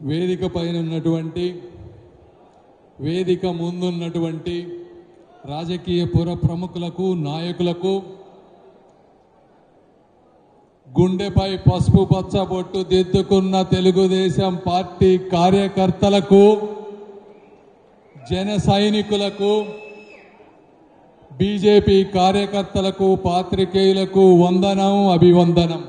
వేదిక పైన ఉన్నటువంటి వేదిక ముందున్నటువంటి రాజకీయ పుర ప్రముఖులకు నాయకులకు గుండెపై పసుపు పచ్చ బొట్టు దిద్దుకున్న తెలుగుదేశం పార్టీ కార్యకర్తలకు జన సైనికులకు బీజేపీ కార్యకర్తలకు పాత్రికేయులకు వందనం అభివందనం.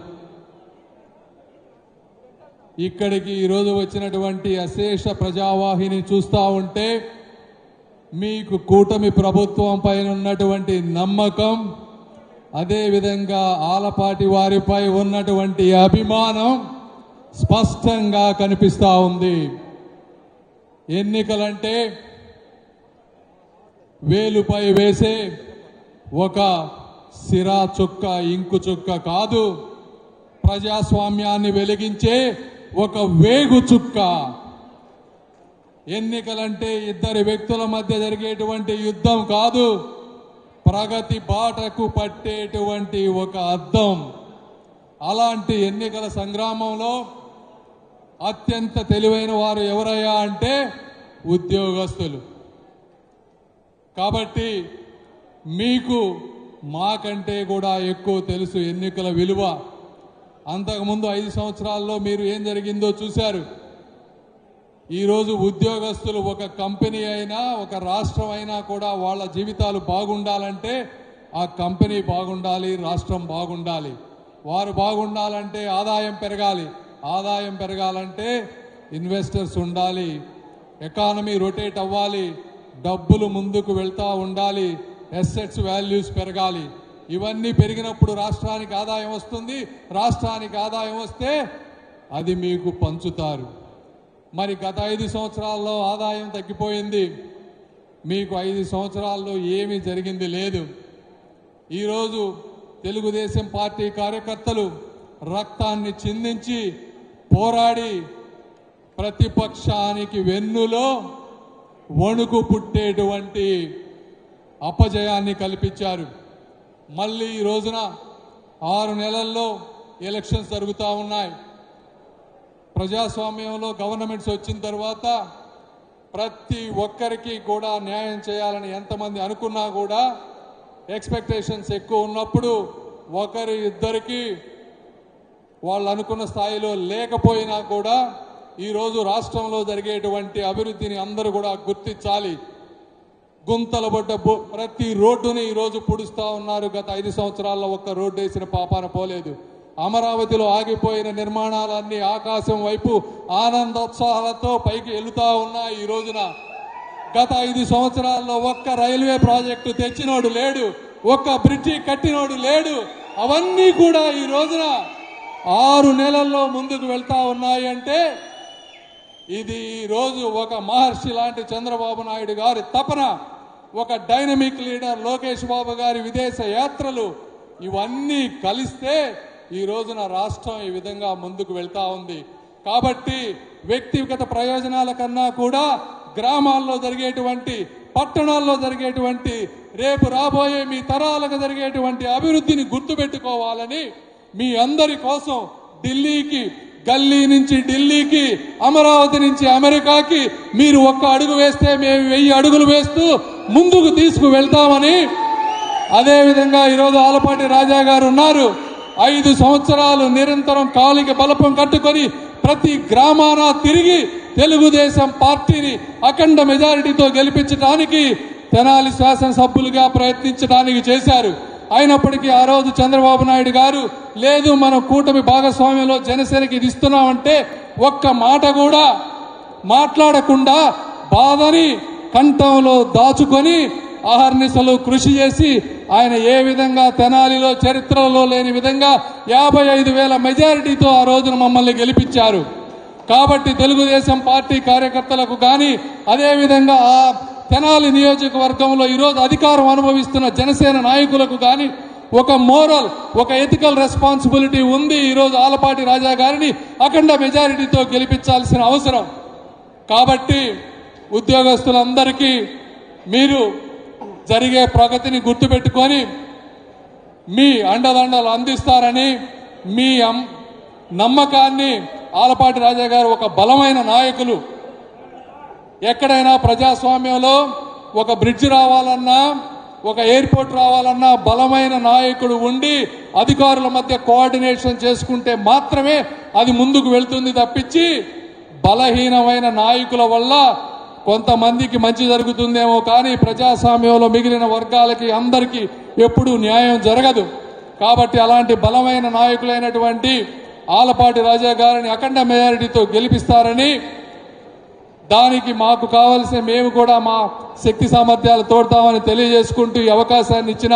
ఇక్కడికి ఈరోజు వచ్చినటువంటి అశేష ప్రజావాహిని చూస్తూ ఉంటే మీకు కూటమి ప్రభుత్వం పైన ఉన్నటువంటి నమ్మకం అదేవిధంగా ఆలపాటి వారిపై ఉన్నటువంటి అభిమానం స్పష్టంగా కనిపిస్తూ ఉంది. ఎన్నికలంటే వేలుపై వేసే ఒక సిరా చుక్క ఇంకు చుక్క కాదు ప్రజాస్వామ్యాన్ని వెలిగించే ఒక వేగు చుక్క. ఎన్నికలంటే ఇద్దరు వ్యక్తుల మధ్య జరిగేటువంటి యుద్ధం కాదు ప్రగతి బాటకు పట్టేటువంటి ఒక అద్దం. అలాంటి ఎన్నికల సంగ్రామంలో అత్యంత తెలివైన వారు ఎవరయ్యా అంటే ఉద్యోగస్తులు. కాబట్టి మీకు మాకంటే కూడా ఎక్కువ తెలుసు ఎన్నికల విలువ. అంతకుముందు ఐదు సంవత్సరాల్లో మీరు ఏం జరిగిందో చూశారు. ఈరోజు ఉద్యోగస్తులు ఒక కంపెనీ అయినా ఒక రాష్ట్రం అయినా కూడా వాళ్ళ జీవితాలు బాగుండాలంటే ఆ కంపెనీ బాగుండాలి రాష్ట్రం బాగుండాలి. వారు బాగుండాలంటే ఆదాయం పెరగాలి. ఆదాయం పెరగాలంటే ఇన్వెస్టర్స్ ఉండాలి. ఎకానమీ రొటేట్ అవ్వాలి. డబ్బులు ముందుకు వెళ్తూ ఉండాలి. ఎస్సెట్స్ వాల్యూస్ పెరగాలి. ఇవన్నీ పెరిగినప్పుడు రాష్ట్రానికి ఆదాయం వస్తుంది. రాష్ట్రానికి ఆదాయం వస్తే అది మీకు పంచుతారు. మరి గత ఐదు సంవత్సరాల్లో ఆదాయం తగ్గిపోయింది. మీకు ఐదు సంవత్సరాల్లో ఏమీ జరిగింది లేదు. ఈరోజు తెలుగుదేశం పార్టీ కార్యకర్తలు రక్తాన్ని చిందించి పోరాడి ప్రతిపక్షానికి వెన్నులో వణుకు పుట్టేటువంటి అపజయాన్ని కల్పించారు. మళ్ళీ ఈ రోజున ఆరు నెలల్లో ఎలక్షన్స్ జరుగుతూ ఉన్నాయి. ప్రజాస్వామ్యంలో గవర్నమెంట్స్ వచ్చిన తర్వాత ప్రతి ఒక్కరికి కూడా న్యాయం చేయాలని ఎంతమంది అనుకున్నా కూడా ఎక్స్పెక్టేషన్స్ ఎక్కువ ఉన్నప్పుడు ఒకరి ఇద్దరికి వాళ్ళు అనుకున్న స్థాయిలో లేకపోయినా కూడా ఈరోజు రాష్ట్రంలో జరిగేటువంటి అభివృద్ధిని అందరూ కూడా గుర్తించాలి. గుంతలు పడ్డ బో- ప్రతి రోడ్డుని ఈరోజు పొడుస్తూ ఉన్నారు. గత ఐదు సంవత్సరాల్లో ఒక్క రోడ్డు వేసిన పాపాన పోలేదు. అమరావతిలో ఆగిపోయిన నిర్మాణాలన్నీ ఆకాశం వైపు ఆనందోత్సాహాలతో పైకి వెళుతూ ఉన్నాయి ఈ రోజున. గత ఐదు సంవత్సరాల్లో ఒక్క రైల్వే ప్రాజెక్టు తెచ్చినోడు లేడు. ఒక్క బ్రిడ్జి కట్టినోడు లేడు. అవన్నీ కూడా ఈ రోజున ఆరు నెలల్లో ముందుకు వెళ్తా ఉన్నాయి అంటే ఇది ఈరోజు ఒక మహర్షి లాంటి చంద్రబాబు నాయుడు గారి తపన. ఒక డైనమిక్ లీడర్ లోకేష్ బాబు గారి విదేశ యాత్రలు ఇవన్నీ కలిస్తే ఈ రోజున రాష్ట్రం ఈ విధంగా ముందుకు వెళ్తా ఉంది. కాబట్టి వ్యక్తిగత ప్రయోజనాల కన్నా కూడా గ్రామాల్లో జరిగేటువంటి పట్టణాల్లో జరిగేటువంటి రేపు రాబోయే మీ తరాలకు జరిగేటువంటి అభివృద్ధిని గుర్తుపెట్టుకోవాలని మీ అందరి కోసం ఢిల్లీకి గల్లీ నుంచి ఢిల్లీకి అమరావతి నుంచి అమెరికాకి మీరు ఒక్క అడుగు వేస్తే మేము వెయ్యి అడుగులు వేస్తూ ముందుకు తీసుకు వెళ్తామని అదేవిధంగా ఈరోజు ఆలపాటి రాజా గారు ఉన్నారు. ఐదు సంవత్సరాలు నిరంతరం కాలికి బలపం కట్టుకొని ప్రతి గ్రామాన తిరిగి తెలుగుదేశం పార్టీని అఖండ మెజారిటీతో గెలిపించడానికి తెనాలి శాసనసభ్యులుగా ప్రయత్నించడానికి చేశారు. అయినప్పటికీ ఆ రోజు చంద్రబాబు నాయుడు గారు లేదు మనం కూటమి భాగస్వామ్యంలో జనసేనకి ఇది ఇస్తున్నామంటే ఒక్క మాట కూడా మాట్లాడకుండా బాధని కంఠంలో దాచుకొని అహర్నిశలు కృషి చేసి ఆయన ఏ విధంగా తెనాలిలో చరిత్రలో లేని విధంగా యాభై ఐదు వేల మెజారిటీతో ఆ రోజున మమ్మల్ని గెలిపించారు. కాబట్టి తెలుగుదేశం పార్టీ కార్యకర్తలకు కానీ అదేవిధంగా ఆ తెనాలి నియోజకవర్గంలో ఈరోజు అధికారం అనుభవిస్తున్న జనసేన నాయకులకు కానీ ఒక మోరల్ ఒక ఎథికల్ రెస్పాన్సిబిలిటీ ఉంది ఈరోజు ఆలపాటి రాజా గారిని అఖండ మెజారిటీతో గెలిపించాల్సిన అవసరం. కాబట్టి ఉద్యోగస్తులందరికీ మీరు జరిగే ప్రగతిని గుర్తుపెట్టుకొని మీ అండదండలు అందిస్తారని మీ నమ్మకాన్ని ఆలపాటి రాజా గారు ఒక బలమైన నాయకులు. ఎక్కడైనా ప్రజాస్వామ్యంలో ఒక బ్రిడ్జ్ రావాలన్నా ఒక ఎయిర్పోర్ట్ రావాలన్నా బలమైన నాయకుడు ఉండి అధికారుల మధ్య కోఆర్డినేషన్ చేసుకుంటే మాత్రమే అది ముందుకు వెళ్తుంది తప్పించి బలహీనమైన నాయకుల వల్ల కొంతమందికి మంచి జరుగుతుందేమో కానీ ప్రజాస్వామ్యంలో మిగిలిన వర్గాలకి అందరికీ ఎప్పుడూ న్యాయం జరగదు. కాబట్టి అలాంటి బలమైన నాయకులైనటువంటి ఆలపాటి రాజా గారిని అఖండ మెజారిటీతో గెలిపిస్తారని దానికి మాకు కావలసిన మేము కూడా మా శక్తి సామర్థ్యాలు తోడతామని తెలియజేసుకుంటూ ఈ అవకాశాన్ని ఇచ్చిన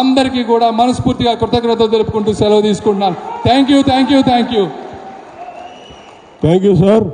అందరికీ కూడా మనస్ఫూర్తిగా కృతజ్ఞత తెలుపుకుంటూ సెలవు తీసుకుంటున్నాను. Thank you thank you thank you thank you sir